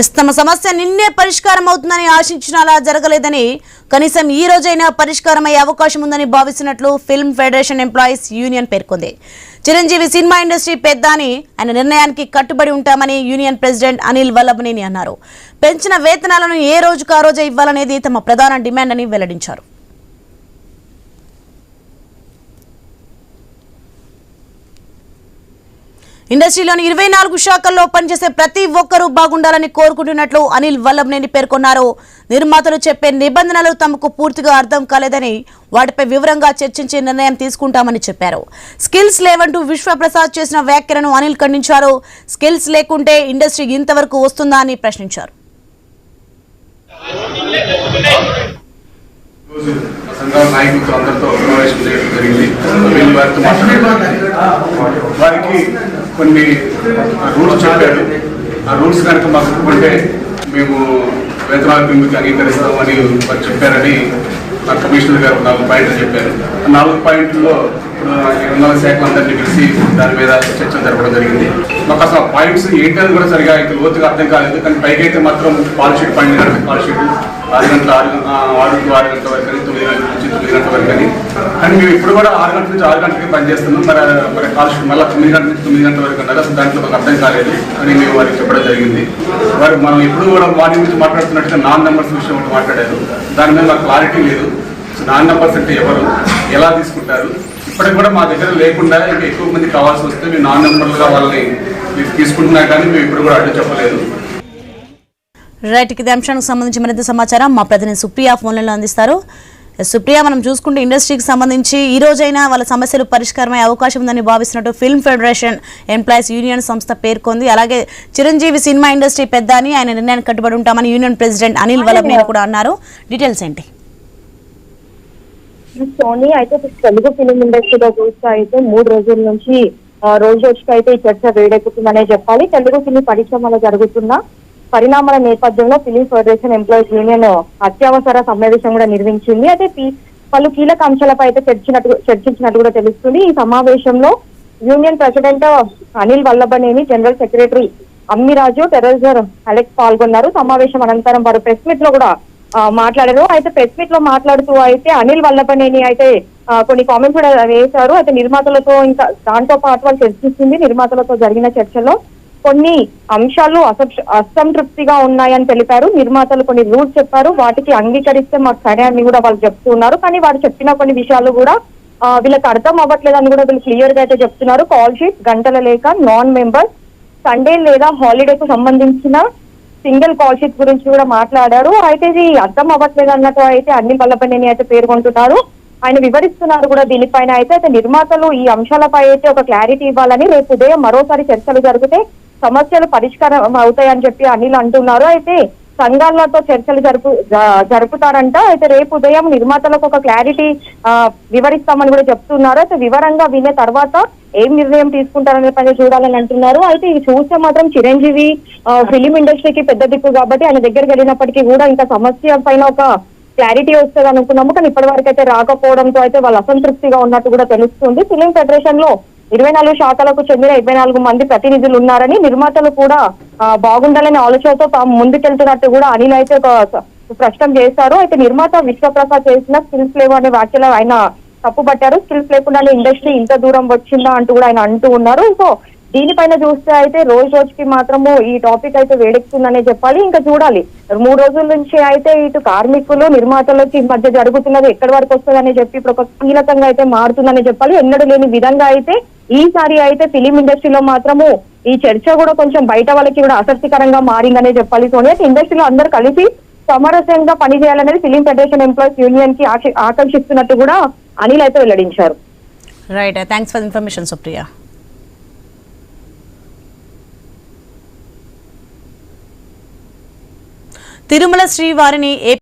Yes తమ సమస్య నిన్నే పరిష్కారం అవుతుందని ఆశించిన అలా జరగలేదని కనీసం ఈ రోజైనా పరిష్కారం అయ్యే అవకాశం ఉందని భావిస్తున్నట్లు ఫిల్మ్ ఫెడరేషన్ ఎంప్లాయీస్ యూనియన్ పేర్కొంది. చిరంజీవి సినిమా ఇండస్ట్రీ పెద్ద అని ఆయన నిర్ణయానికి కట్టుబడి ఉంటామని యూనియన్ ప్రెసిడెంట్ అనిల్ వల్లభనేని అన్నారు. పెంచిన వేతనాలను ఏ రోజుకు ఆ రోజే ఇవ్వాలనేది తమ ప్రధాన డిమాండ్ అని వెల్లడించారు. ఇండస్ట్రీలోని ఇరవై నాలుగు శాఖల్లో పనిచేసే ప్రతి ఒక్కరూ బాగుండాలని కోరుకుంటున్నట్లు అనిల్ వల్లభనేని పేర్కొన్నారు. నిర్మాతలు చెప్పే నిబంధనలు తమకు పూర్తిగా అర్థం కాలేదని వాటిపై వివరంగా చర్చించి నిర్ణయం తీసుకుంటామని చెప్పారు. స్కిల్స్ లేవంటూ విశ్వప్రసాద్ చేసిన వ్యాఖ్యలను అనిల్ ఖండించారు. స్కిల్స్ లేకుంటే ఇండస్ట్రీ ఇంతవరకు వస్తుందా అని ప్రశ్నించారు. నాయకులతో అందరితో సమావేశం చేయడం జరిగింది. వారితో మాట్లాడారు. వారికి కొన్ని రూల్స్ చెప్పాడు. ఆ రూల్స్ కనుక మాకు ఒప్పుకుంటే మేము వేతనాల పెంపుకి అంగీకరిస్తామని వారు చెప్పారని మా కమిషనర్ గారు నాలుగు పాయింట్లు చెప్పారు. ఆ నాలుగు పాయింట్లలో ఇప్పుడు ఎనిమిదవ శాఖలు అందరినీ పిలిచి దాని మీద చర్చ జరపడం జరిగింది. మాకు అసలు ఆ పాయింట్స్ ఏంటని కూడా సరిగా ఇంకా లోతుగా అర్థం కాలేదు. కానీ పైకి అయితే మాత్రం పాలషీట్ షీట్ పాలషీట్ ఆరు గంటల ఆరు ఆరు ఆరు గంటల వరకు తొమ్మిది గంటల నుంచి వరకు అని మేము ఇప్పుడు కూడా ఆరు గంటల నుంచి ఆరు గంటలకి పనిచేస్తున్నాం మరి మరి కాల్ మళ్ళీ తొమ్మిది గంటల నుంచి తొమ్మిది గంటల వరకు అన్నారు అసలు దాంట్లో మాకు అర్థం కాలేదు అని మేము వారికి చెప్పడం జరిగింది. వారు మనం ఇప్పుడు కూడా వాటి గురించి మాట్లాడుతున్నట్టుగా నాన్ నెంబర్స్ విషయం ఒకటి మాట్లాడారు. దాని మీద మాకు క్లారిటీ లేదు. సో నాన్ నెంబర్స్ అంటే ఎవరు? ఎలా తీసుకుంటారు? ఇప్పటికి కూడా మా దగ్గర లేకుండా ఇంకా ఎక్కువ మంది కావాల్సి వస్తే మేము నాన్ నెంబర్లుగా వాళ్ళని మీరు తీసుకుంటున్నా కానీ మేము ఇప్పుడు కూడా అడ్డు చెప్పలేదు. రైట్ ఇది అంశానికి సంబంధించి మరింత సమాచారం మా ప్రతినిధి సుప్రియ ఫోన్లలో అందిస్తారు. సుప్రియ మనం చూసుకుంటే ఇండస్ట్రీకి సంబంధించి ఈ రోజైనా వాళ్ళ సమస్యలు పరిష్కారమయ్యే అవకాశం ఉందని భావిస్తున్నట్టు ఫిల్మ్ ఫెడరేషన్ ఎంప్లాయీస్ యూనియన్ సంస్థ పేర్కొంది. అలాగే చిరంజీవి సినిమా ఇండస్ట్రీ పెద్ద అని ఆయన నిర్ణయానికి కట్టుబడి ఉంటామని యూనియన్ ప్రెసిడెంట్ అనిల్ వల్లభనేని కూడా అన్నారు. డీటెయిల్స్ ఏంటి? సోనీ అయితే తెలుగు ఫిలిం ఇండస్ట్రీలో చూస్తే అయితే మూడు రోజుల నుంచి రోజు రోజుకి అయితే ఈ చర్చ వేడెక్కుతుందనే చెప్పాలి. తెలుగు ఫిలిం పరిశ్రమలో జరుగుతున్న పరిణామాల నేపథ్యంలో ఫిలిం ఫెడరేషన్ ఎంప్లాయీస్ యూనియన్ అత్యవసర సమావేశం కూడా నిర్వహించింది. అయితే పలు కీలక అంశాలపై అయితే చర్చినట్టు చర్చించినట్టు కూడా తెలుస్తుంది. ఈ సమావేశంలో union president Anil Vallabhaneni general secretary Ammiraju treasurer Alex పాల్గొన్నారు. సమావేశం అనంతరం వారు ప్రెస్ మీట్లో కూడా మాట్లాడారు. అయితే ప్రెస్ మీట్లో మాట్లాడుతూ అయితే అనిల్ వల్లభనేని అయితే కొన్ని కామెంట్స్ కూడా వేశారు. అయితే నిర్మాతలతో ఇంకా దాంతో పాటు వాళ్ళు చర్చిస్తుంది. నిర్మాతలతో జరిగిన చర్చలో కొన్ని అంశాలు అసంతృప్తిగా ఉన్నాయని తెలిపారు. నిర్మాతలు కొన్ని రూల్స్ చెప్పారు. వాటికి అంగీకరిస్తే మాకు సరే అని కూడా వాళ్ళు చెప్తున్నారు కానీ వారు చెప్పిన కొన్ని విషయాలు కూడా వీళ్ళకి అర్థం అవ్వట్లేదని కూడా వీళ్ళు క్లియర్గా అయితే చెప్తున్నారు. కాల్ షీట్ గంటల లేక నాన్ మెంబర్ సండే లేదా హాలిడేకు సంబంధించిన సింగిల్ కాల్ షీట్ గురించి కూడా మాట్లాడారు. అయితే ఇది అర్థం అవ్వట్లేదు అన్నట్టు అయితే అన్ని పల్లపనేని అయితే పేర్కొంటున్నారు. ఆయన వివరిస్తున్నారు కూడా దీనిపైన అయితే. అయితే నిర్మాతలు ఈ అంశాలపై అయితే ఒక క్లారిటీ ఇవ్వాలని రేపు ఉదయం మరోసారి చర్చలు జరిగితే సమస్యలు పరిష్కారం అవుతాయని చెప్పి అనిల్ అంటున్నారు. అయితే సంఘాలతో చర్చలు జరుపు జరుపుతారంట. అయితే రేపు ఉదయం నిర్మాతలకు ఒక క్లారిటీ వివరిస్తామని కూడా చెప్తున్నారు. అయితే వివరంగా వినే తర్వాత ఏం నిర్ణయం తీసుకుంటారనే పని చూడాలని అంటున్నారు. అయితే ఇది చూస్తే మాత్రం చిరంజీవి ఫిలిం ఇండస్ట్రీకి పెద్ద దిక్కు కాబట్టి ఆయన దగ్గరికి వెళ్ళినప్పటికీ కూడా ఇంకా సమస్య పైన ఒక క్లారిటీ వస్తుంది అనుకున్నాము. కానీ ఇప్పటి వరకు అయితే రాకపోవడంతో అయితే వాళ్ళు అసంతృప్తిగా ఉన్నట్టు కూడా తెలుస్తుంది. ఫిలిం ఫెడరేషన్లో ఇరవై నాలుగు శాఖలకు చెందిన ఇరవై నాలుగు మంది ప్రతినిధులు ఉన్నారని నిర్మాతలు కూడా బాగుండాలనే ఆలోచనతో తాము ముందుకెళ్తున్నట్టు కూడా అనిల్ అయితే ఒక స్పష్టం చేశారు. అయితే నిర్మాత విశ్వప్రసాద్ చేసిన స్కిల్స్ లేవు అనే వ్యాఖ్యలు ఆయన తప్పుపట్టారు. స్కిల్స్ లేకుండానే ఇండస్ట్రీ ఇంత దూరం వచ్చిందా అంటూ కూడా ఆయన అంటూ ఉన్నారు. సో దీనిపైన చూస్తే అయితే రోజు రోజుకి మాత్రము ఈ టాపిక్ అయితే వేడెక్కుతుందనే చెప్పాలి. ఇంకా చూడాలి. మూడు రోజుల నుంచి అయితే ఇటు కార్మికులు నిర్మాతలకి మధ్య జరుగుతున్నది ఎక్కడి వరకు వస్తుందని చెప్పి ఇప్పుడు ఒక కీలకంగా అయితే మారుతుందని చెప్పాలి. ఎన్నడూ లేని విధంగా అయితే ఈసారి అయితే ఫిలిం ఇండస్ట్రీలో మాత్రము ఈ చర్చ కూడా కొంచెం బయట వాళ్ళకి కూడా ఆసక్తికరంగా మారిందనే చెప్పాలి సోనియా. ఇండస్ట్రీలో అందరూ కలిసి సమరస్యంగా పనిచేయాలనేది ఫిలిం ఫెడరేషన్ ఎంప్లాయీస్ యూనియన్కి ఆకర్షిస్తున్నట్టు ఆకాంక్షిస్తున్నట్టు కూడా అనిల్ అయితే వెల్లడించారు. Right thanks for information Supriya Tirumala శ్రీవారిని